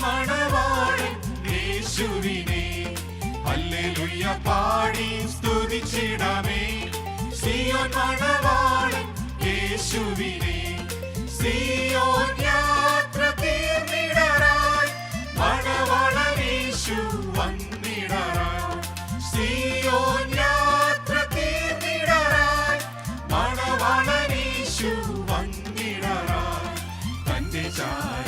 മണവാളൻ യേശുവിനെ. ഹല്ലേലൂയ പാടി സ്തുതിച്ചിടാമേ. സിയോൻ മണവാളൻ യേശുവിനെ. സിയോൻ യാത്ര തീർന്നിടറായി. മണവാളൻ യേശു വന്നിടറായി. സിയോൻ യാത്ര തീർന്നിടറായി. മണവാളൻ യേശു വന്നിടറായി. തന്റെ ചാരേ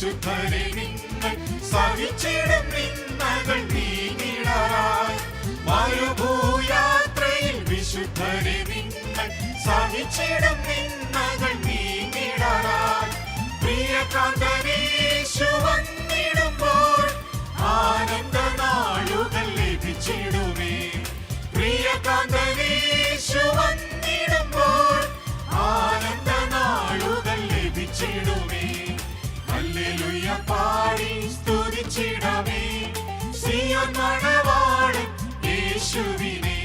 വിശുദ്ധരെ നിങ്ങൾ സഹിച്ചിടും നിന്നകൾ നീങ്ങിടാറായി. മരുഭൂയാത്രയിൽ വിശുദ്ധരെ നിങ്ങൾ സഹിച്ചിടും നിന്നകൾ നീങ്ങിടാറായി. പ്രിയ വന്നിടുമ്പോൾ യേശുവിനെ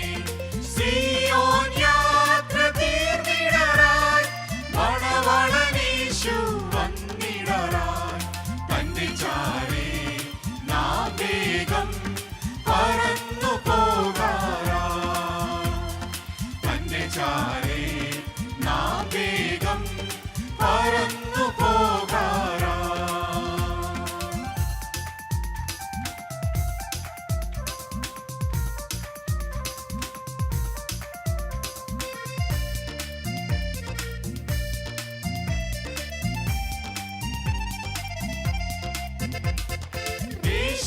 സിയോൻ യാത്ര തീർന്നിടറായി മണവാളൻ യേശു വന്നിടറായി തന്റെ ചാരേ നാം വേഗം പറന്നു പോകാറാ തന്റെ ചാരേ നാം വേഗം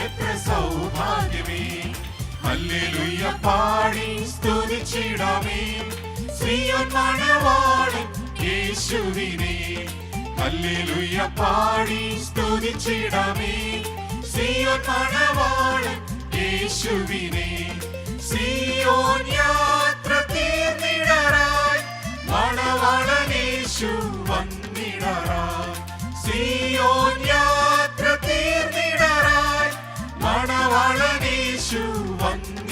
എത്ര സൗഭാഗ്യമേ ഹല്ലേലൂയ പാടി സ്തുതിച്ചിടാമേ. സിയോൻ മണവാളൻ യേശുവിനെ. ഹല്ലേലൂയ പാടി സ്തുതിച്ചിടാമേ. സിയോൻ മണവാളൻ യേശുവിനെ. സിയോൻ യാത്ര തീർന്നിടറായി. മണവാളൻ യേശു വന്നിടറായി മണവാളൻ